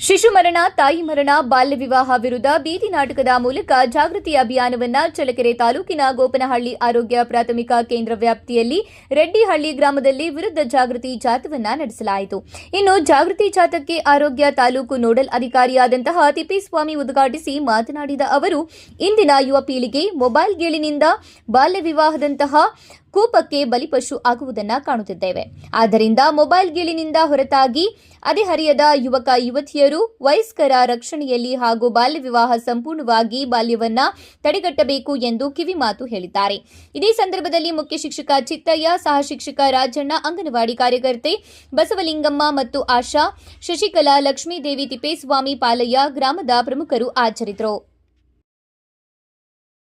ಶಿಶು ಮರಣ, ತಾಯಿ ಮರಣ, ಬಾಲ್ಯ ವಿವಾಹ ವಿರುದ್ಧ ಬೀದಿ ನಾಟಕದ ಮೂಲಕ ಜಾಗೃತಿ ಅಭಿಯಾನವನ್ನ ಚಳ್ಳಕೆರೆ ತಾಲೂಕಿನ ಗೋಪನಹಳ್ಳಿ ಆರೋಗ್ಯ ಪ್ರಾಥಮಿಕ ಕೇಂದ್ರ ವ್ಯಾಪ್ತಿಯಲ್ಲಿ ರೆಡ್ಡಿಹಳ್ಳಿ ಗ್ರಾಮದಲ್ಲಿ ವಿರುದ್ಧ ಜಾಗೃತಿ ಜಾಥವನ್ನ ನಡೆಸಲಾಯಿತು. ಇನ್ನು ಜಾಗೃತಿ ಜಾಥಕ್ಕೆ ಆರೋಗ್ಯ ತಾಲೂಕು ನೋಡಲ್ ಅಧಿಕಾರಿಯಾದಂತಹ ತಿಪ್ಪೇಸ್ವಾಮಿ ಉದ್ಘಾಟಿಸಿ ಮಾತನಾಡಿದ ಅವರು, ಇಂದಿನ ಯುವ ಪೀಳಿಗೆ ಮೊಬೈಲ್ ಗೇಳಿನಿಂದ ಬಾಲ್ಯ ವಿವಾಹದಂತಹ ಕೂಪಕ್ಕೆ ಬಲಿಪಶು ಆಗುವುದನ್ನು ಕಾಣುತ್ತಿದ್ದೇವೆ. ಆದ್ದರಿಂದ ಮೊಬೈಲ್ ಗೇಳಿನಿಂದ ಹೊರತಾಗಿ ಹದಿಹರಿಯದ ಯುವಕ ಯುವತಿಯರು ವಯಸ್ಕರ ರಕ್ಷಣೆಯಲ್ಲಿ ಹಾಗೂ ಬಾಲ್ಯ ವಿವಾಹ ಸಂಪೂರ್ಣವಾಗಿ ಬಾಲ್ಯವನ್ನ ತಡೆಗಟ್ಟಬೇಕು ಎಂದು ಕಿವಿಮಾತು ಹೇಳಿದ್ದಾರೆ. ಇದೇ ಸಂದರ್ಭದಲ್ಲಿ ಮುಖ್ಯ ಶಿಕ್ಷಕ ಚಿತ್ತಯ್ಯ, ಸಹ ಶಿಕ್ಷಕ ರಾಜಣ್ಣ, ಅಂಗನವಾಡಿ ಕಾರ್ಯಕರ್ತೆ ಬಸವಲಿಂಗಮ್ಮ ಮತ್ತು ಆಶಾ, ಶಶಿಕಲಾ, ಲಕ್ಷ್ಮೀದೇವಿ ತಿಪ್ಪೇಸ್ವಾಮಿ ಪಾಲಯ್ಯ ಗ್ರಾಮದ ಪ್ರಮುಖರು ಹಾಜರಿದ್ದರು